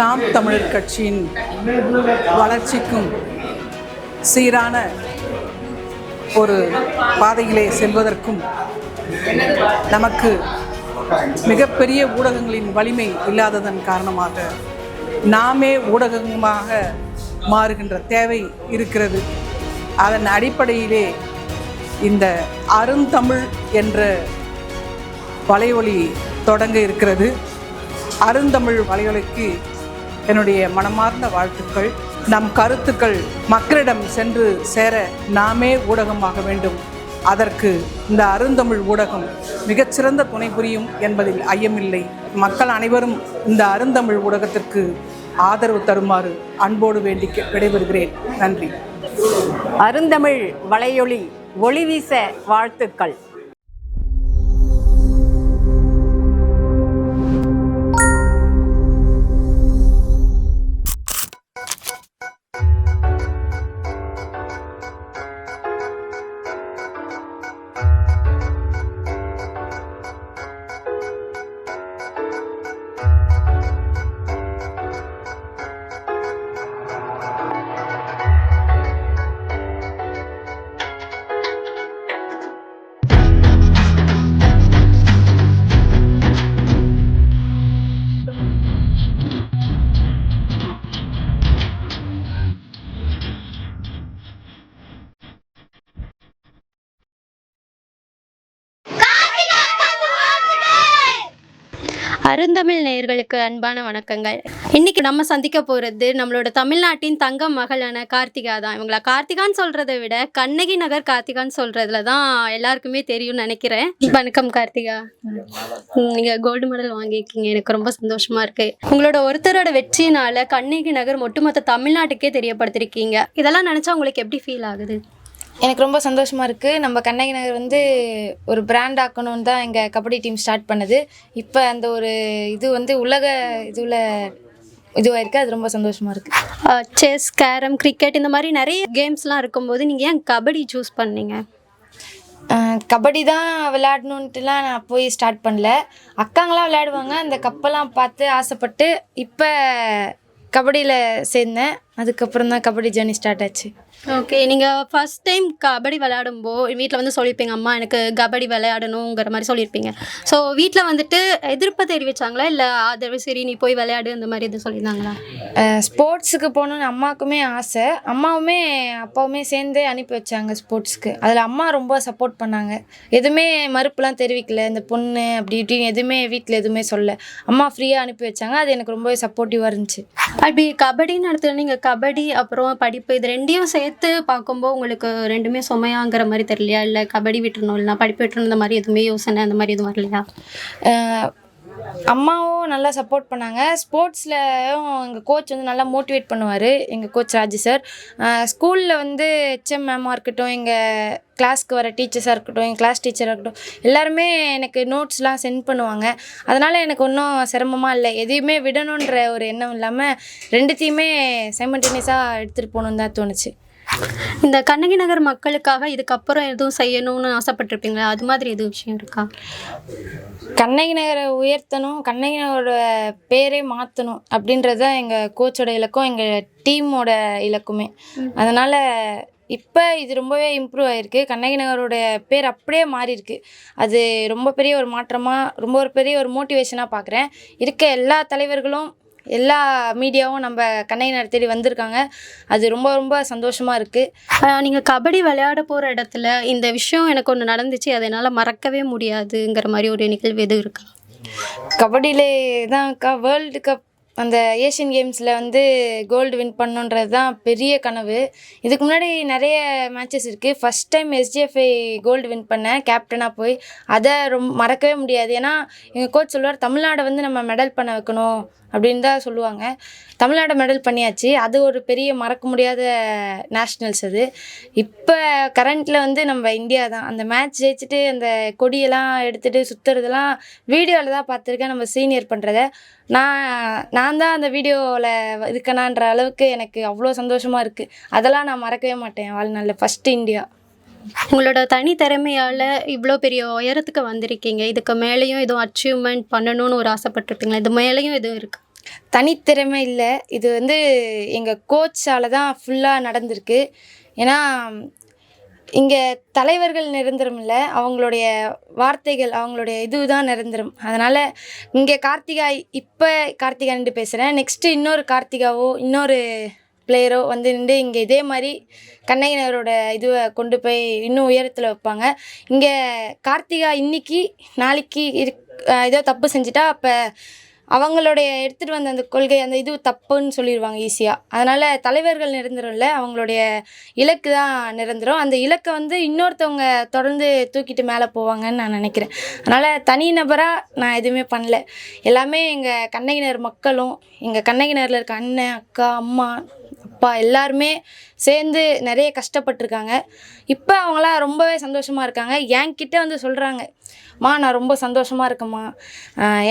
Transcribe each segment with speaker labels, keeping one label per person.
Speaker 1: நாம் தமிழர் கட்சியின் வளர்ச்சிக்கும் சீரான ஒரு பாதையிலே செல்வதற்கும் நமக்கு மிகப்பெரிய ஊடகங்களின் வலிமை இல்லாததன் காரணமாக நாமே ஊடகமாக மாறுகின்ற தேவை இருக்கிறது. அதன் அடிப்படையிலே இந்த அருந்தமிழ் என்ற வலையொலி தொடங்க இருக்கிறது. அருந்தமிழ் வலையொலிக்கு என்னுடைய மனமார்ந்த வாழ்த்துக்கள். நம் கருத்துக்கள் மக்களிடம் சென்று சேர நாமே ஊடகமாக வேண்டும். அதற்கு இந்த அருந்தமிழ் ஊடகம் மிகச்சிறந்த துணை புரியும் என்பதில் ஐயமில்லை. மக்கள் அனைவரும் இந்த அருந்தமிழ் ஊடகத்திற்கு ஆதரவு தருமாறு அன்போடு வேண்டி விடைபெறுகிறேன். நன்றி.
Speaker 2: அருந்தமிழ் வலையொலி ஒளிவீச வாழ்த்துக்கள்.
Speaker 3: அருந்தமிழ் நேயர்களுக்கு அன்பான வணக்கங்கள். இன்னைக்கு நம்ம சந்திக்க போகிறது நம்மளோட தமிழ்நாட்டின் தங்க மகளான கார்த்திகா தான். இவங்கள கார்த்திகான்னு சொல்கிறத விட கண்ணகி நகர் கார்த்திகான்னு சொல்கிறதுல தான் எல்லாருக்குமே தெரியும்னு நினைக்கிறேன். வணக்கம் கார்த்திகா. நீங்கள் கோல்டு மெடல் வாங்கியிருக்கீங்க. எனக்கு ரொம்ப சந்தோஷமாக இருக்குது உங்களோட ஒருத்தரோட வெற்றினால கண்ணகி நகர் ஒட்டுமொத்த தமிழ்நாட்டுக்கே தெரியப்படுத்திருக்கீங்க. இதெல்லாம் நினச்சா உங்களுக்கு எப்படி ஃபீல் ஆகுது?
Speaker 4: எனக்கு ரொம்ப சந்தோஷமாக இருக்குது நம்ம கண்ணகி நகர் வந்து ஒரு பிராண்ட் ஆக்கணும்னு தான் எங்கள் கபடி டீம் ஸ்டார்ட் பண்ணது. இப்போ அந்த ஒரு இது வந்து உலக இதில் இதுவாயிருக்கு. அது ரொம்ப சந்தோஷமாக இருக்குது
Speaker 3: செஸ் கேரம் கிரிக்கெட் இந்த மாதிரி நிறைய கேம்ஸ்லாம் இருக்கும்போது நீங்கள் ஏன் கபடி சூஸ் பண்ணீங்க?
Speaker 4: கபடி தான் விளையாடணுன்ட்டுலாம் நான் போய் ஸ்டார்ட் பண்ணல. அக்காங்களாம் விளையாடுவாங்க. அந்த கப்பெல்லாம் பார்த்து ஆசைப்பட்டு இப்போ கபடியில் சேர்ந்தேன். அதுக்கப்புறம் தான் கபடி ஜேர்னி ஸ்டார்ட் ஆச்சு.
Speaker 3: ஓகே நீங்கள் ஃபர்ஸ்ட் டைம் கபடி விளையாடும்போது வீட்டில் வந்து சொல்லியிருப்பீங்க அம்மா எனக்கு கபடி விளையாடணுங்கிற மாதிரி சொல்லியிருப்பீங்க ஸோ வீட்டில் வந்துட்டு எதிர்ப்பு தெரிவிச்சாங்களா? இல்லை ஆதரவு சரி நீ போய் விளையாடு அந்த மாதிரி எதுவும் சொல்லியிருந்தாங்களா?
Speaker 4: ஸ்போர்ட்ஸுக்கு போகணுன்னு அம்மாவுக்குமே ஆசை. அம்மாவுமே அப்பாவுமே சேர்ந்தே அனுப்பி வச்சாங்க ஸ்போர்ட்ஸ்க்கு. அதில் அம்மா ரொம்ப சப்போர்ட் பண்ணாங்க. எதுவுமே மறுப்புலாம் தெரிவிக்கல. இந்த பொண்ணு அப்படி இப்படின்னு எதுவுமே வீட்டில் எதுவுமே சொல்ல அம்மா ஃப்ரீயாக அனுப்பி வச்சாங்க. அது எனக்கு ரொம்பவே சப்போர்ட்டிவாக இருந்துச்சு.
Speaker 3: அப்படி கபடின்னு இடத்துல நீங்கள் கபடி அப்புறம் படிப்பு இது ரெண்டையும் சேர்த்து பார்க்கும்போது உங்களுக்கு ரெண்டுமே சுமையாங்கிற மாதிரி தெரியலையா? இல்லை கபடி விட்டுறணும் இல்லைனா படிப்பு விட்டுறணும் இந்த மாதிரி எதுவுமே யோசனை அந்த மாதிரி எதுவும் வரலையா?
Speaker 4: அம்மாவும் நல்லா சப்போர்ட் பண்ணாங்க. ஸ்போர்ட்ஸ்லையும் எங்கள் கோச் வந்து நல்லா மோட்டிவேட் பண்ணுவார் எங்கள் கோச் ராஜு சார் ஸ்கூலில் வந்து ஹெச்எம் மேமாக இருக்கட்டும் எங்கள் கிளாஸ்க்கு வர டீச்சர்ஸாக இருக்கட்டும் எங்கள் கிளாஸ் டீச்சராக இருக்கட்டும் எல்லாருமே எனக்கு நோட்ஸ்லாம் சென்ட் பண்ணுவாங்க. அதனால் எனக்கு ஒன்றும் சிரமமாக இல்லை. எதையுமே விடணுன்ற ஒரு எண்ணம் இல்லாமல் ரெண்டுத்தையுமே சைமண்டேனியஸாக எடுத்துகிட்டு போகணுன்னு தான் தோணுச்சு.
Speaker 3: இந்த கண்ணகி நகர் மக்களுக்காக இதுக்கப்புறம் எதுவும் செய்யணும்னு ஆசைப்பட்டிருப்பீங்களா? அது மாதிரி எதுவும் விஷயம் இருக்கா?
Speaker 4: கண்ணகி நகரை உயர்த்தணும் கண்ணகி நகரோட பேரே மாற்றணும் அப்படின்றது தான் எங்கள் கோச்சோட இலக்கம் எங்கள் டீமோட இலக்குமே. அதனால் இப்போ இது ரொம்பவே இம்ப்ரூவ் ஆகிருக்கு கண்ணகி நகரோட பேர் அப்படியே மாறி இருக்கு அது ரொம்ப பெரிய ஒரு மாற்றமாக ரொம்ப ஒரு பெரிய ஒரு மோட்டிவேஷனாக பார்க்குறேன் இருக்க எல்லா தலைவர்களும் எல்லா மீடியாவும் நம்ம நகர் தேடி வந்திருக்காங்க. அது ரொம்ப ரொம்ப சந்தோஷமாக இருக்குது
Speaker 3: நீங்கள் கபடி விளையாட போகிற இடத்துல இந்த விஷயம் எனக்கு ஒன்று நடந்துச்சு அதை என்னால் மறக்கவே முடியாதுங்கிற மாதிரி ஒரு நிகழ்வு எதுவும் இருக்கா?
Speaker 4: கபடியிலே தான்க்கா வேர்ல்டு கப் அந்த ஏஷியன் கேம்ஸில் வந்து கோல்டு வின் பண்ணுன்றது தான் பெரிய கனவு. இதுக்கு முன்னாடி நிறைய மேட்சஸ் இருக்குது first time SGFI gold win பண்ணேன் கேப்டனாக போய் அதை ரொம்ப மறக்கவே முடியாது. ஏன்னா எங்கள் கோச் சொல்லுவார் தமிழ்நாடை வந்து நம்ம மெடல் பண்ண வைக்கணும் அப்படின்னு தான் சொல்லுவாங்க. தமிழ்நாடு மெடல் பண்ணியாச்சு. அது ஒரு பெரிய மறக்க முடியாத நேஷ்னல்ஸ் அது. இப்போ கரண்ட்டில் வந்து நம்ம இந்தியா தான். அந்த மேட்ச் ஜெயிச்சுட்டு அந்த கொடியெல்லாம் எடுத்துகிட்டு சுற்றுறதெல்லாம் வீடியோவில் தான் பார்த்துருக்கேன் நம்ம சீனியர் பண்ணுறத நான் நான் தான் அந்த வீடியோவில் இருக்கணான்ற அளவுக்கு எனக்கு அவ்வளோ சந்தோஷமாக இருக்குது அதெல்லாம் நான் மறக்கவே மாட்டேன் வாழ்நாளில். ஃபஸ்ட்டு இந்தியா
Speaker 3: உங்களோட தனி திறமையால் இவ்வளோ பெரிய உயரத்துக்கு வந்திருக்கீங்க. இதுக்கு மேலேயும் எதுவும் அச்சீவ்மெண்ட் பண்ணணும்னு ஒரு ஆசைப்பட்டிருப்பீங்களா? இது மேலேயும் எதுவும் இருக்கு?
Speaker 4: தனித்திறமை இல்லை. இது வந்து எங்கள் கோச்சால் தான் ஃபுல்லாக நடந்திருக்கு. ஏன்னா இங்கே தலைவர்கள் நிரந்தரம் இல்லை. அவங்களுடைய வார்த்தைகள் அவங்களுடைய இதுதான் நிரந்தரம். அதனால் இங்கே கார்த்திகா இப்போ கார்த்திகா நின்று பேசுகிறேன் நெக்ஸ்ட்டு இன்னொரு கார்த்திகாவோ இன்னொரு பிளேயரோ வந்து நின்று இங்கே இதே மாதிரி கண்ணகினரோட இதுவை கொண்டு போய் இன்னும் உயரத்தில் வைப்பாங்க. இங்கே கார்த்திகா இன்னைக்கு நாளைக்கு இரு ஏதோ தப்பு செஞ்சுட்டா அப்போ அவங்களுடைய எடுத்துகிட்டு வந்த அந்த கொள்கை அந்த இது தப்புன்னு சொல்லிடுவாங்க ஈஸியாக அதனால் தலைவர்கள் நிரந்தரம் இல்லை அவங்களுடைய இலக்கு தான் நிரந்தரம். அந்த இலக்கை வந்து இன்னொருத்தவங்க தொடர்ந்து தூக்கிட்டு மேலே போவாங்கன்னு நான் நினைக்கிறேன். அதனால் தனிநபராக நான் எதுவுமே பண்ணல. எல்லாமே எங்கள் கண்ணகினர் மக்களும் எங்கள் கண்ணகினரில் இருக்க அண்ணன் அக்கா அம்மா அப்பா எல்லாருமே சேர்ந்து நிறைய கஷ்டப்பட்டிருக்காங்க. இப்போ அவங்களாம் ரொம்பவே சந்தோஷமாக இருக்காங்க. என்கிட்ட வந்து சொல்கிறாங்க மா நான் ரொம்ப சந்தோஷமாக இருக்கேம்மா.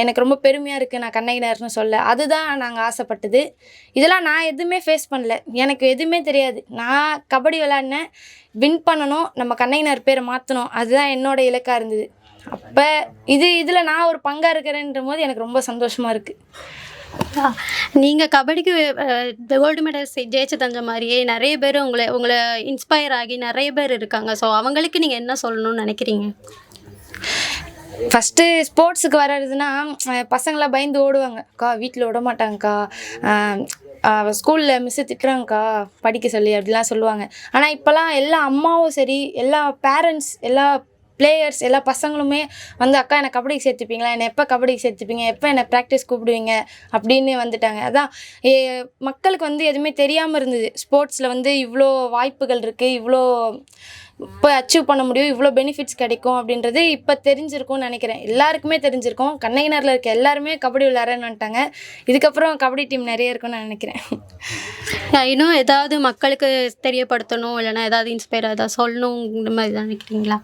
Speaker 4: எனக்கு ரொம்ப பெருமையாக இருக்குது நான் கண்ணகினர்னு சொல்ல. அதுதான் நாங்கள் ஆசைப்பட்டது. இதெல்லாம் நான் எதுவுமே ஃபேஸ் பண்ணல. எனக்கு எதுவுமே தெரியாது. நான் கபடி விளாட்னேன் வின் பண்ணணும். நம்ம கண்ணகினர் பேரை மாற்றணும் அதுதான் என்னோட இலக்காக இருந்தது. அப்போ இது இதில் நான் ஒரு பங்காக இருக்கிறேன்ற போது எனக்கு ரொம்ப சந்தோஷமாக இருக்குது
Speaker 3: நீங்கள் கபடிக்கு கோல்டு மெடல் ஜெயிச்சு தந்த மாதிரியே நிறைய பேர் உங்களை உங்களை இன்ஸ்பயர் ஆகி நிறைய பேர் இருக்காங்க. ஸோ அவங்களுக்கு நீங்கள் என்ன சொல்லணும்னு நினைக்கிறீங்க?
Speaker 4: ஃபஸ்ட்டு ஸ்போர்ட்ஸுக்கு வர்றதுன்னா பசங்களாம் பயந்து ஓடுவாங்க. அக்கா வீட்டில் விட மாட்டாங்கக்கா. ஸ்கூலில் மிஸ்ஸு திட்டுறாங்கக்கா. படிக்க சொல்லி அப்படிலாம் சொல்லுவாங்க. ஆனால் இப்போல்லாம் எல்லா அம்மாவும் சரி எல்லா பேரண்ட்ஸ் எல்லா பிளேயர்ஸ் எல்லா பசங்களுமே வந்து அக்கா என்னை கபடிக்கு சேர்த்துப்பீங்களா? என்னை எப்போ கபடிக்கு சேர்த்துப்பீங்க? எப்போ என்னை ப்ராக்டிஸ் கூப்பிடுவீங்க? அப்படின்னு வந்துட்டாங்க. அதான் ஏ, மக்களுக்கு வந்து எதுவுமே தெரியாமல் இருந்தது. ஸ்போர்ட்ஸில் வந்து இவ்வளோ வாய்ப்புகள் இருக்குது இவ்வளோ இப்போ அச்சீவ் பண்ண முடியும் இவ்வளோ பெனிஃபிட்ஸ் கிடைக்கும் அப்படின்றது இப்போ தெரிஞ்சிருக்கும்னு நினைக்கிறேன். எல்லாருக்குமே தெரிஞ்சிருக்கும். கண்ணகினரில் இருக்க எல்லாருமே கபடி விளையாடுறேன்னு வந்துட்டாங்க. இதுக்கப்புறம் கபடி டீம் நிறைய இருக்கும்னு நான் நினைக்கிறேன்.
Speaker 3: நான் இன்னும் ஏதாவது மக்களுக்கு தெரியப்படுத்தணும் இல்லைன்னா ஏதாவது இன்ஸ்பயர் ஏதாவது சொல்லணும் இந்த மாதிரி தான் நினைக்கிறீங்களா?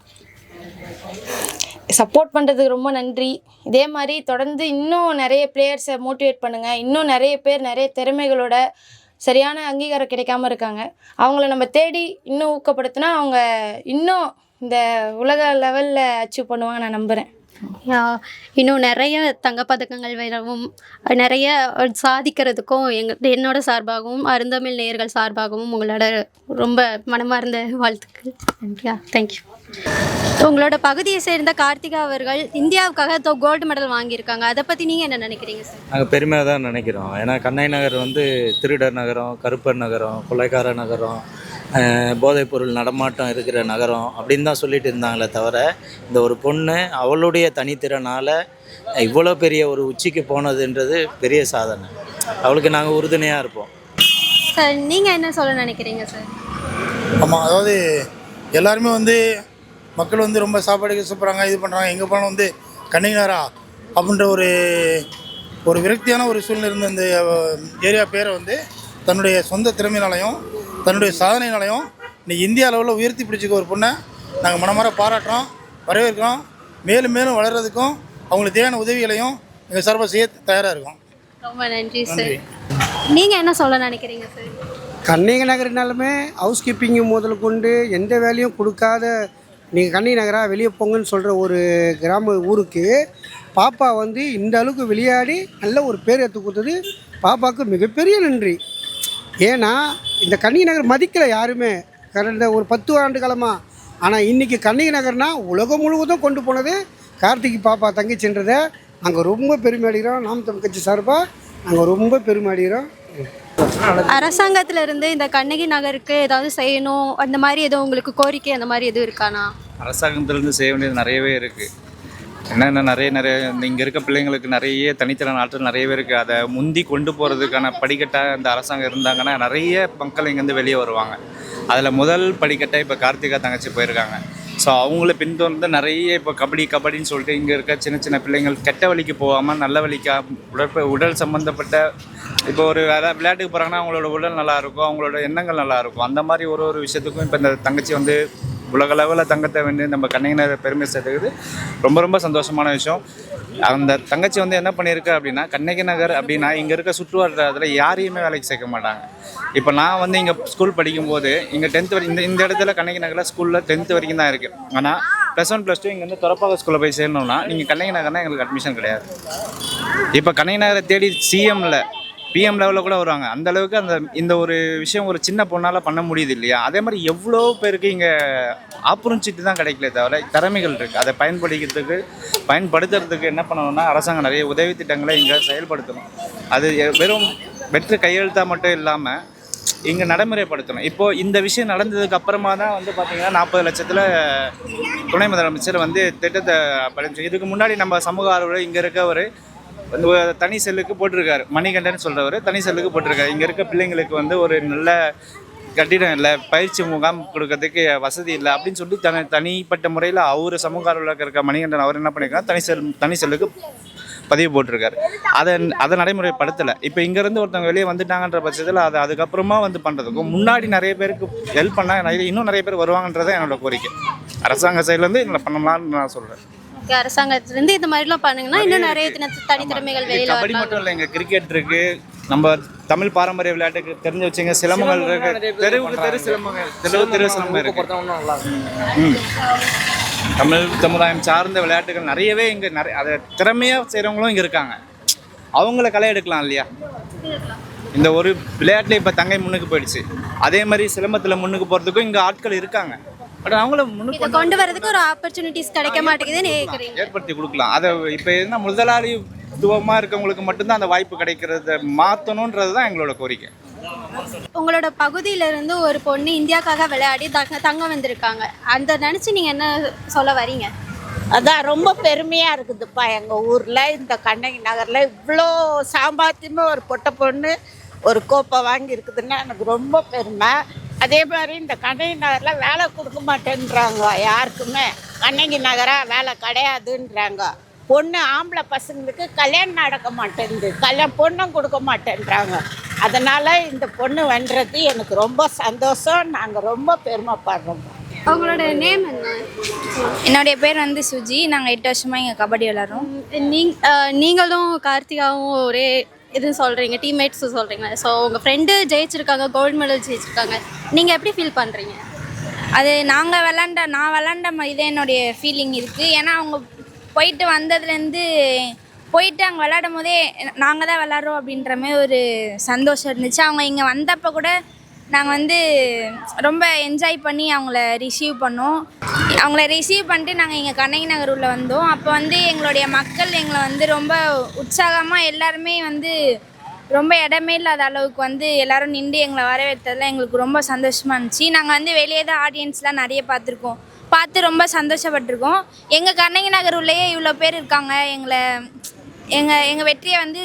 Speaker 4: சப்போர்ட் பண்ணுறதுக்கு ரொம்ப நன்றி. இதே மாதிரி தொடர்ந்து இன்னும் நிறைய பிளேயர்ஸை மோட்டிவேட் பண்ணுங்கள் இன்னும் நிறைய பேர் நிறைய திறமைகளோட சரியான அங்கீகாரம் கிடைக்காம இருக்காங்க. அவங்கள நம்ம தேடி இன்னும் ஊக்கப்படுத்தினா அவங்க இன்னும் இந்த உலக லெவலில் அச்சீவ் பண்ணுவாங்க நான் நம்புகிறேன்
Speaker 3: இன்னும் நிறைய தங்கப்பதக்கங்கள் வரவும் நிறைய சாதிக்கிறதுக்கும் எங்க என்னோட சார்பாகவும் அருந்தமிழ் நேயர்கள் சார்பாகவும் உங்களோட ரொம்ப மனமார்ந்த வாழ்த்துக்கள். யா தேங்க்யூ உங்களோட பகுதியை சேர்ந்த கார்த்திகா அவர்கள் இந்தியாவுக்காக கோல்டு மெடல் வாங்கியிருக்காங்க. அதை பற்றி நீங்கள் என்ன நினைக்கிறீங்க சார்
Speaker 5: நாங்கள் பெருமையாக தான் நினைக்கிறோம். ஏன்னா கண்ணை நகர் வந்து திருடர் நகரம் கருப்பர் நகரம் கொள்ளைக்கார நகரம் போதைப்பொருள் நடமாட்டம் இருக்கிற நகரம் அப்படின்னு தான் சொல்லிட்டு இருந்தாங்களே தவிர இந்த ஒரு பொண்ணு அவளுடைய தனித்திறனால் இவ்வளோ பெரிய ஒரு உச்சிக்கு போனதுன்றது பெரிய சாதனை. அவளுக்கு நாங்கள் உறுதுணையாக இருப்போம்.
Speaker 3: சார் நீங்கள் என்ன சொல்ல நினைக்கிறீங்க சார்?
Speaker 6: ஆமாம் அதாவது எல்லாருமே வந்து மக்கள் வந்து ரொம்ப சாப்பாடு சாப்பிட்றாங்க இது பண்ணுறாங்க எங்கே போனாலும் வந்து கண்ணிங்கனாரா அப்படின்ற ஒரு ஒரு விரக்தியான ஒரு சூழ்நிலை இருந்த இந்த ஏரியா பேரை வந்து தன்னுடைய சொந்த திறமையினாலையும் தன்னுடைய சாதனையினாலையும் இன்னைக்கு இந்திய அளவில் உயர்த்தி பிடிச்சிக்க ஒரு பொண்ணை நாங்கள் மனமார பாராட்டுறோம் வரவேற்கிறோம். மேலும் மேலும் வளர்கிறதுக்கும் அவங்களுக்கு தேவையான உதவிகளையும் எங்கள் சார்பாக செய்ய தயாராக இருக்கோம்.
Speaker 3: ரொம்ப நன்றி சார் நீங்கள் என்ன சொல்ல நினைக்கிறீங்க சார்
Speaker 7: கண்ணகி நகர்னாலுமே ஹவுஸ் கீப்பிங்கு முதல் கொண்டு எந்த வேலையும் கொடுக்காத நீங்கள் கண்ணகி நகரா வெளியே போங்கன்னு சொல்கிற ஒரு கிராம ஊருக்கு பாப்பா வந்து இந்த அளவுக்கு விளையாடி நல்ல ஒரு பேர் எடுத்து கொடுத்தது பாப்பாவுக்கு மிகப்பெரிய நன்றி. ஏன்னா இந்த கண்ணகி நகர் மதிக்கலை யாருமே. கடந்த ஒரு பத்து ஆண்டு காலமாக ஆனால் இன்றைக்கி கண்ணகி நகர்னா உலகம் முழுவதும் கொண்டு போனது கார்த்திக் பாப்பா தங்கச்சின்றதை நாங்கள் ரொம்ப பெருமை அடைகிறோம். நாம் தமிழ் கட்சி சார்பாக நாங்கள் ரொம்ப பெருமை அடைகிறோம்.
Speaker 3: அரசாங்கத்துல இருந்து இந்த கண்ணகி நகருக்கு ஏதாவது செய்யணும் அந்த மாதிரி ஏதோ உங்களுக்கு கோரிக்கை அந்த மாதிரி எதுவும் இருக்கானா?
Speaker 8: அரசாங்கத்திலேருந்து செய்ய வேண்டியது நிறையவே இருக்குது என்னென்ன நிறைய நிறைய இங்கே இருக்க பிள்ளைங்களுக்கு நிறைய தனித்திறன் ஆற்றல் நிறையவே இருக்குது அதை முந்தி கொண்டு போகிறதுக்கான படிக்கட்டாக இந்த அரசாங்கம் இருந்தாங்கன்னா நிறைய மக்கள் இங்கேருந்து வெளியே வருவாங்க. அதில் முதல் படிக்கட்டாக இப்போ கார்த்திகா தங்கச்சி போயிருக்காங்க. ஸோ அவங்கள பின்தொடர்ந்து நிறைய இப்போ கபடி கபடின்னு சொல்லிட்டு இங்கே இருக்க சின்ன சின்ன பிள்ளைங்கள் கெட்ட வழிக்கு போகாமல் நல்ல வழிக்கா உடற்ப உடல் சம்மந்தப்பட்ட இப்போ ஒரு வேலை விளையாட்டுக்கு போகிறாங்கன்னா அவங்களோட உடல் நல்லாயிருக்கும் அவங்களோட எண்ணங்கள் நல்லாயிருக்கும் அந்த மாதிரி ஒரு ஒரு விஷயத்துக்கும் இப்போ இந்த தங்கச்சி வந்து உலக லெவலில் தங்கத்தை வந்து நம்ம கண்ணையினர் பெருமை சேர்த்துக்குது. ரொம்ப ரொம்ப சந்தோஷமான விஷயம். அந்த தங்கச்சி வந்து என்ன பண்ணியிருக்கு அப்படின்னா கண்ணகி நகர் அப்படின்னா இங்கே இருக்க சுற்றுவட்டாரத்தில் யாரையுமே வேலைக்கு சேர்க்க மாட்டாங்க. இப்போ நான் வந்து இங்கே ஸ்கூல் படிக்கும்போது இங்கே டென்த் வரை இந்த இந்த இடத்துல கண்ணகி நகரில் ஸ்கூலில் டென்த் வரைக்கும் தான் இருக்குது ஆனால் ப்ளஸ் ஒன் ப்ளஸ் டூ இங்கேருந்து துறப்பாக ஸ்கூலில் போய் சேரணும்னா நீங்கள் கண்ணகி நகர்னால் எங்களுக்கு அட்மிஷன் கிடையாது. இப்போ கண்ணகி நகரை தேடி சிஎம்ல பிஎம் லெவலில் கூட வருவாங்க. அந்த அளவுக்கு அந்த இந்த ஒரு விஷயம் ஒரு சின்ன பொண்ணால் பண்ண முடியுது இல்லையா? அதே மாதிரி எவ்வளோ பேருக்கு இங்கே ஆப்பர்ச்சுனிட்டி தான் கிடைக்கல தவிர திறமைகள் இருக்குது அதை பயன்படுத்திக்கிறதுக்கு பயன்படுத்துறதுக்கு என்ன பண்ணணும்னா அரசாங்கம் நிறைய உதவி திட்டங்களை இங்கே செயல்படுத்தணும். அது வெறும் வெற்று கையெழுத்தாக மட்டும் இல்லாமல் இங்கே நடைமுறைப்படுத்தணும். இப்போது இந்த விஷயம் நடந்ததுக்கு அப்புறமா தான் வந்து பார்த்திங்கன்னா நாற்பது லட்சத்தில் துணை முதலமைச்சர் வந்து திட்டத்தை படிச்சு இதுக்கு முன்னாடி நம்ம சமூக ஆர்வலர் இங்கே இருக்கவர் ஒரு தனி செல்லுக்கு போட்டிருக்காரு. மணிகண்டன் சொல்கிறவர் தனி செல்லுக்கு போட்டிருக்காரு. இங்கே இருக்க பிள்ளைங்களுக்கு வந்து ஒரு நல்ல கட்டிடம் இல்லை பயிற்சி முகாம் கொடுக்கறதுக்கு வசதி இல்லை அப்படின்னு சொல்லி தனி தனிப்பட்ட முறையில் அவர் சமூக ஆர்வலர் இருக்க மணிகண்டன் அவர் என்ன பண்ணியிருக்காரு தனி செல் தனி செல்லுக்கு பதிவு போட்டிருக்காரு. அதை அதை நடைமுறைப்படுத்தலை. இப்போ இங்கேருந்து ஒருத்தவங்க வெளியே வந்துட்டாங்கன்ற பட்சத்தில் அதை அதுக்கப்புறமா வந்து பண்ணுறதுக்கும் முன்னாடி நிறைய பேருக்கு ஹெல்ப் பண்ணால் நிறைய இன்னும் நிறைய பேர் வருவாங்கன்றதை என்னோட கோரிக்கை. அரசாங்க சைட்லேருந்து இதில் பண்ணலாம்னு நான் சொல்கிறேன்
Speaker 3: அரசாங்கத்திலேருந்து இந்த மாதிரிலாம் பண்ணுங்கன்னா இன்னும் நிறைய தின தனித்திறமைகள் வெளியில
Speaker 8: கபடி
Speaker 3: வரலாம்
Speaker 8: மட்டும் இல்லை இங்கே கிரிக்கெட் இருக்கு. நம்ம தமிழ் பாரம்பரிய விளையாட்டுக்கு தெரிஞ்சு வச்சுங்க சிலம்பங்கள் இருக்கு. தெருவுக்கு தெரு சிலம்பங்கள். தெருவு தெரு சிலம்பம் இருக்கு. தமிழ் சமுதாயம் சார்ந்த விளையாட்டுகள் நிறையவே இங்கே நிறைய அதை திறமையாக செய்கிறவங்களும் இங்கே இருக்காங்க. அவங்கள களை எடுக்கலாம் இல்லையா? இந்த ஒரு விளையாட்டில் இப்போ தங்கை முன்னுக்கு போயிடுச்சு. அதே மாதிரி சிலம்பத்தில் முன்னுக்கு போகிறதுக்கும் இங்கே ஆட்கள் இருக்காங்க. பட் அவங்கள
Speaker 3: கொண்டு வரதுக்கு ஒரு ஆப்பர்ச்சுனிட்டிஸ் கிடைக்க மாட்டேங்குதுன்னு
Speaker 8: ஏற்படுத்தி கொடுக்கலாம். அதை இப்போ என்ன முதலாளித்துவமாக இருக்கவங்களுக்கு மட்டும்தான் அந்த வாய்ப்பு கிடைக்கிறத மாற்றணுன்றது தான் எங்களோட கோரிக்கை.
Speaker 3: உங்களோட பகுதியில இருந்து ஒரு பொண்ணு இந்தியாக்காக விளையாடி தங்க தங்கம் வந்திருக்காங்க. அந்த நினைச்சு நீங்க என்ன சொல்ல வரீங்க?
Speaker 9: அதான் ரொம்ப பெருமையாக இருக்குதுப்பா எங்கள் ஊரில் இந்த கண்ணகி நகரில். இவ்வளோ சாமர்த்தியமாக ஒரு பொட்டை பொண்ணு ஒரு கோப்பை வாங்கி இருக்குதுன்னா எனக்கு ரொம்ப பெருமை. அதே மாதிரி இந்த கண்ணகி நகரில் வேலை கொடுக்க மாட்டேன்றாங்க யாருக்குமே. கண்ணகி நகரா வேலை கிடையாதுன்றாங்க. பொண்ணு ஆம்பளை பசங்களுக்கு கல்யாணம் நடக்க மாட்டேங்குது. கல்யாணம் பொண்ணும் கொடுக்க மாட்டேன்றாங்க. அதனால் இந்த பொண்ணு வென்றது எனக்கு ரொம்ப சந்தோஷம். நாங்கள் ரொம்ப பெருமைப்படுறோம்.
Speaker 3: உங்களோட நேம் என்ன?
Speaker 4: என்னுடைய பேர் வந்து சுஜி. நாங்கள் எட்டு வருஷமாக இங்கே கபடி விளாட்றோம்
Speaker 3: நீங் நீங்களும் கார்த்திகாவும் ஒரே இது சொல்கிறீங்க டீம்மேட்ஸ் சொல்கிறீங்க ஸோ உங்கள் ஃப்ரெண்டு ஜெயிச்சிருக்காங்க கோல்டு மெடல் ஜெயிச்சிருக்காங்க நீங்கள் எப்படி ஃபீல் பண்ணுறீங்க
Speaker 4: அது நாங்கள் விளாண்ட நான் விளாண்ட இதே என்னுடைய ஃபீலிங் இருக்குது ஏன்னா அவங்க போயிட்டு வந்ததுலேருந்து போயிட்டு அங்கே விளாடும் போதே நாங்கள் தான் விளாட்றோம் அப்படின்ற மாதிரி ஒரு சந்தோஷம் இருந்துச்சு. அவங்க இங்கே வந்தப்போ கூட நாங்கள் வந்து ரொம்ப என்ஜாய் பண்ணி அவங்கள ரிசீவ் பண்ணோம். அவங்கள ரிசீவ் பண்ணிட்டு நாங்கள் இங்கே கண்ணகி நகர் உள்ள வந்தோம். அப்போ வந்து எங்களுடைய மக்கள் எங்களை வந்து ரொம்ப உற்சாகமாக எல்லாருமே வந்து ரொம்ப இடமே இல்லாத அளவுக்கு வந்து எல்லாரும் நின்று எங்களை வரவேற்றதுல எங்களுக்கு ரொம்ப சந்தோஷமாக இருந்துச்சு. நாங்கள் வந்து வெளியே தான் ஆடியன்ஸ்லாம் நிறைய பார்த்துருக்கோம். பார்த்து ரொம்ப சந்தோஷப்பட்டிருக்கோம். எங்கள் கண்ணகி நகர் உள்ளேயே இவ்வளோ பேர் இருக்காங்க. எங்களை எங்கள் எங்கள் வெற்றியை வந்து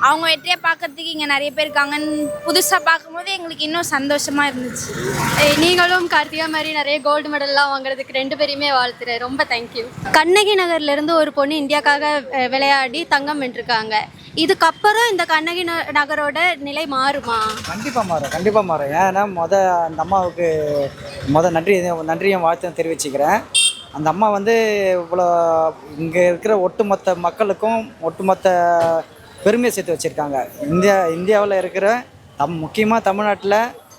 Speaker 4: அவங்க வெற்றியை பார்க்கறதுக்கு இங்கே நிறைய பேர் இருக்காங்கன்னு புதுசாக பார்க்கும்போது எங்களுக்கு இன்னும் சந்தோஷமாக இருந்துச்சு.
Speaker 3: நீங்களும் கார்த்திகா மாதிரி நிறைய கோல்டு மெடல்லாம் வாங்குறதுக்கு ரெண்டு பேரையுமே வாழ்த்துறேன். ரொம்ப தேங்க்யூ கண்ணகி நகர்ல இருந்து ஒரு பொண்ணு இந்தியாக்காக விளையாடி தங்கம் வென்றிருக்காங்க. இதுக்கப்புறம் இந்த கண்ணகி ந- நகரோட நிலை மாறுமா?
Speaker 10: கண்டிப்பாக மாறும் கண்டிப்பாக மாறும். ஏன்னா மொத அந்த அம்மாவுக்கு மொத நன்றி நன்றியும் வாழ்த்தும் தெரிவிச்சுக்கிறேன். அந்த அம்மா வந்து இவ்வளோ இங்கே இருக்கிற ஒட்டுமொத்த மக்களுக்கும் ஒட்டுமொத்த பெருமையை சேர்த்து வச்சுருக்காங்க. இந்தியா இந்தியாவில் இருக்கிற தம் முக்கியமாக தமிழ்நாட்டில்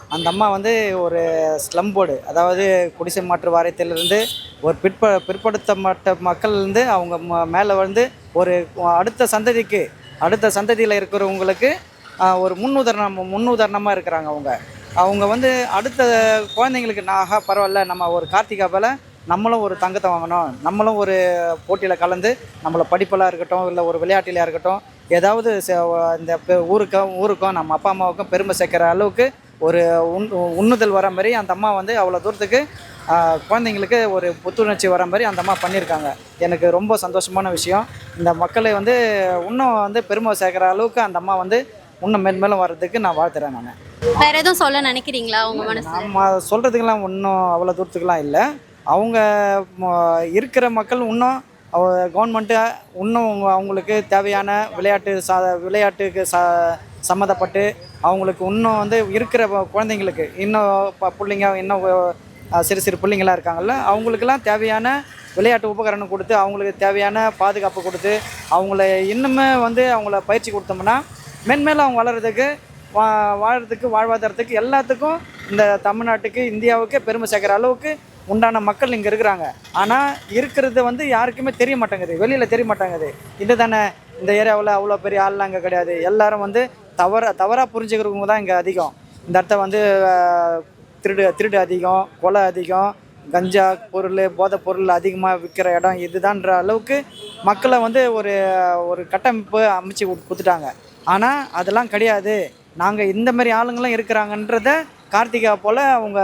Speaker 10: அந்த அம்மா வந்து ஒரு ஸ்லம் போர்டு அதாவது குடிசை மாற்று வாரியத்திலிருந்து ஒரு பிற்ப பிற்படுத்தப்பட்ட மக்கள்லேருந்து அவங்க ம- மேலே வந்து ஒரு அடுத்த சந்ததிக்கு அடுத்த சந்ததியில் இருக்கிறவங்களுக்கு ஒரு முன்னுதாரணம் முன்னுதாரணமாக இருக்கிறாங்க அவங்க. அவங்க வந்து அடுத்த குழந்தைங்களுக்கு நான் ஆஹா பரவாயில்ல நம்ம ஒரு கார்த்திகாவில் நம்மளும் ஒரு தங்கத்தை வாங்கணும். நம்மளும் ஒரு போட்டியில் கலந்து நம்மளை படிப்பெல்லாம் இருக்கட்டும் இல்லை ஒரு விளையாட்டிலையாக இருக்கட்டும் ஏதாவது இந்த ஊருக்கும் ஊருக்கும் நம்ம அப்பா அம்மாவுக்கும் பெருமை சேர்க்குற அளவுக்கு ஒரு உன் உண்ணுதல் வர மாதிரி அந்த அம்மா வந்து அவ்வளோ தூரத்துக்கு குழந்தைங்களுக்கு ஒரு புத்துணர்ச்சி வர மாதிரி அந்த அம்மா பண்ணியிருக்காங்க. எனக்கு ரொம்ப சந்தோஷமான விஷயம். இந்த மக்களை வந்து இன்னும் வந்து பெருமை சேர்க்குற அளவுக்கு அந்த அம்மா வந்து இன்னும் மென்மேலும் வர்றதுக்கு நான் வாழ்த்துறேன் நான்.
Speaker 3: வேற எதுவும் சொல்ல நினைக்கிறீங்களா உங்க மனசுல
Speaker 10: நம்ம சொல்கிறதுக்கெல்லாம் ஒன்றும் அவ்வளோ தூரத்துக்குலாம் இல்லை. அவங்க இருக்கிற மக்கள் இன்னும் கவர்மெண்ட்டு இன்னும் அவங்க- அவங்களுக்கு தேவையான விளையாட்டு சா விளையாட்டுக்கு ச சம்மந்தப்பட்டு அவங்களுக்கு இன்னும் வந்து இருக்கிற குழந்தைங்களுக்கு இன்னும் இப்போ பிள்ளைங்க இன்னும் சிறு சிறு பிள்ளைங்களாம் இருக்காங்கல்ல அவங்களுக்கெல்லாம் தேவையான விளையாட்டு உபகரணம் கொடுத்து அவங்களுக்கு தேவையான பாதுகாப்பு கொடுத்து அவங்கள இன்னுமே வந்து அவங்கள பயிற்சி கொடுத்தோம்னா மென்மேலும் அவங்க வளர்கிறதுக்கு வா வாழ்கிறதுக்கு வாழ்வாதாரத்துக்கு எல்லாத்துக்கும் இந்த தமிழ்நாட்டுக்கு இந்தியாவுக்கு பெருமை சேர்க்குற அளவுக்கு உண்டான மக்கள் இங்கே இருக்கிறாங்க. ஆனால் இருக்கிறது வந்து யாருக்குமே தெரிய மாட்டேங்குது. வெளியில் தெரிய மாட்டேங்குது. இது தானே இந்த ஏரியாவில் அவ்வளோ பெரிய ஆள்லாம் இங்கே கிடையாது. எல்லாரும் வந்து தவற தவறாக புரிஞ்சுக்கிறவங்க தான் இங்கே அதிகம். இந்த இடத்த வந்து திருடு திருடு அதிகம் கொலை அதிகம் கஞ்சா பொருள் போதைப் பொருள் அதிகமாக விற்கிற இடம் இதுதான்ற அளவுக்கு மக்களை வந்து ஒரு ஒரு கட்டமைப்பு அமைச்சு கொடுத்துட்டாங்க. ஆனால் அதெல்லாம் கிடையாது. நாங்கள் இந்த மாதிரி ஆளுங்களாம் இருக்கிறாங்கன்றத கார்த்திகா போல் அவங்க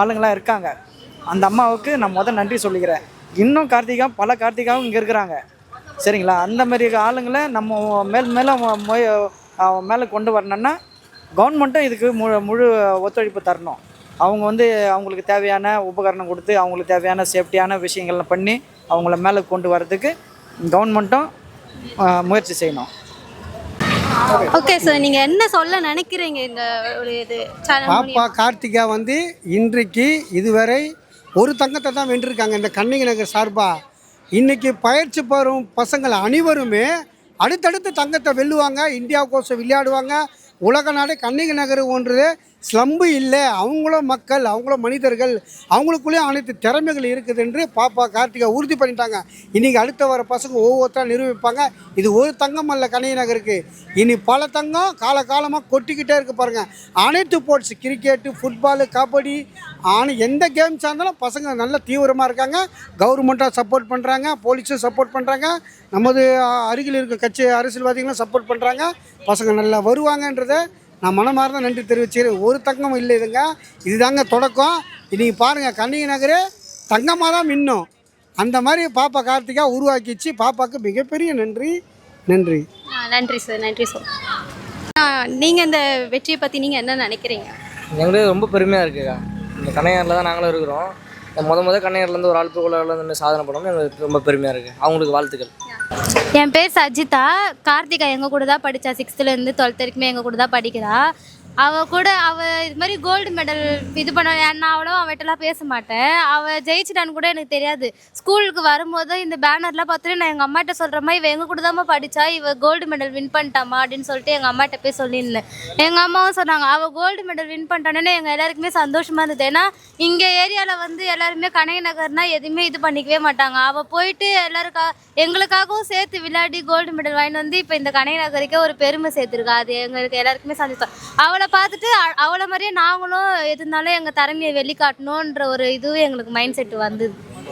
Speaker 10: ஆளுங்களாம் இருக்காங்க. அந்த அம்மாவுக்கு நான் முதல் நன்றி சொல்லிக்கிறேன். இன்னும் கார்த்திகா பல கார்த்திகாவும் இங்கே இருக்கிறாங்க. சரிங்களா? அந்த மாதிரி ஆளுங்களை நம்ம மேல் மேலே மொய் மேலே கொண்டு வரணும்னா கவர்மெண்ட்டும் இதுக்கு முழு முழு ஒத்துழைப்பு தரணும். அவங்க வந்து அவங்களுக்கு தேவையான உபகரணம் கொடுத்து அவங்களுக்கு தேவையான சேஃப்டியான விஷயங்கள்லாம் பண்ணி அவங்கள மேலே கொண்டு வரதுக்கு கவர்மெண்ட்டும் முயற்சி செய்யணும்.
Speaker 3: ஓகே சார் நீங்க என்ன சொல்ல நினைக்கிறீங்க இந்த ஒரு இது
Speaker 7: பாப்பா கார்த்திகா வந்து இன்றைக்கு இதுவரை ஒரு தங்கத்தை தான் வென்றிருக்காங்க. இந்த கண்ணகி நகர் சார்பாக இன்னைக்கு பயிற்சி பெறும் பசங்கள் அனைவருமே அடுத்தடுத்து தங்கத்தை வெல்லுவாங்க இந்தியாவுக்கோசம் விளையாடுவாங்க. உலக நாடு கண்ணகி நகர் ஒன்று ஸ்லம்பு இல்லை. அவங்களும் மக்கள் அவங்களும் மனிதர்கள் அவங்களுக்குள்ளேயும் அனைத்து திறமைகள் இருக்குது என்று பாப்பா கார்த்திகா உறுதி பண்ணிட்டாங்க. இன்றைக்கி அடுத்த வர பசங்க ஒவ்வொருத்தரும் நிரூபிப்பாங்க. இது ஒரு தங்கம் அல்ல கண்ணகி நகருக்கு. இனி பல தங்கம் காலகாலமாக கொட்டிக்கிட்டே இருக்கு பாருங்கள் அனைத்து ஸ்போர்ட்ஸ் கிரிக்கெட்டு ஃபுட்பாலு கபடி ஆனால் எந்த கேம்ஸாக இருந்தாலும் பசங்க நல்ல தீவிரமாக இருக்காங்க. கவர்மெண்ட்டாக சப்போர்ட் பண்ணுறாங்க போலீஸும் சப்போர்ட் பண்ணுறாங்க நமது அருகில் இருக்க கட்சி அரசியல்வாதிகளும் சப்போர்ட் பண்ணுறாங்க பசங்க நல்லா வருவாங்கன்றதை நான் மனமார்ந்த நன்றி தெரிவிச்சுக்கிறேன். ஒரு தங்கம் இல்லை இதுங்க. இதுதாங்க தொடக்கம். இன்றைக்கி பாருங்கள் கண்ணகி நகரே தங்கமாக தான் மின்னும். அந்த மாதிரி பாப்பா கார்த்திகா உருவாக்கிச்சு. பாப்பாவுக்கு மிகப்பெரிய நன்றி. நன்றி.
Speaker 3: நன்றி சார் நன்றி சார். நீங்க இந்த வெற்றியை பத்தி நீங்க என்ன நினைக்கிறீங்க?
Speaker 11: எங்களுக்கு ரொம்ப பெருமையாக இருக்குக்கா. இந்த கண்ணையாரில் தான் நாங்களும் இருக்கிறோம். முத முத கண்ணையார்லேருந்து ஒரு ஆழ்ப்புக்குள்ள வந்து சாதனை பண்ணோம்னு எங்களுக்கு ரொம்ப பெருமையாக இருக்குது அவங்களுக்கு வாழ்த்துக்கள்.
Speaker 12: என் பேர் சஜிதா. கார்த்திகா எங்கள் கூட தான் படித்தா சிக்ஸ்த்துலேருந்து டுவெல்த் வரைக்குமே எங்கள் கூட தான் படிக்கிறா. அவள் கூட அவள் இது மாதிரி கோல்டு மெடல் இது பண்ண நான் அவ்வளோ அவட்டெல்லாம் பேச மாட்டேன். அவள் ஜெயிச்சிட்டான்னு கூட எனக்கு தெரியாது. ஸ்கூலுக்கு வரும்போது இந்த பேனர்லாம் பார்த்துட்டு நான் எங்கள் அம்மாட்ட சொல்கிற மாதிரி இவ எங்கள் கூட தான் படித்தா இவ கோல்டு மெடல் வின் பண்ணிட்டாமா அப்படின்னு சொல்லிட்டு எங்கள் அம்மாட்ட போய் சொல்லியிருந்தேன். எங்கள் அம்மாவும் சொன்னாங்க அவள் கோல்டு மெடல் வின் பண்ணிட்டானே எங்கள் எல்லாருக்குமே சந்தோஷமாக இருந்தது. ஏன்னா இங்கே ஏரியாவில் வந்து எல்லாருமே கனக நகர்னா எதுவுமே இது பண்ணிக்கவே மாட்டாங்க. அவள் போயிட்டு எல்லாருக்கா எங்களுக்காகவும் சேர்த்து விளையாடி கோல்டு மெடல் வாங்கிட்டு வந்து இப்போ இந்த கனக நகருக்கே ஒரு பெருமை சேர்த்துருக்கா. அது எங்களுக்கு எல்லாருக்குமே சந்தோஷம். அவளை பார்த்துட்டு அவளை மாதிரியே நாங்களும் எது இருந்தாலும் எங்கள் திறமையை வெளிக்காட்டணுன்ற ஒரு இதுவும் எங்களுக்கு மைண்ட் செட் வந்தது.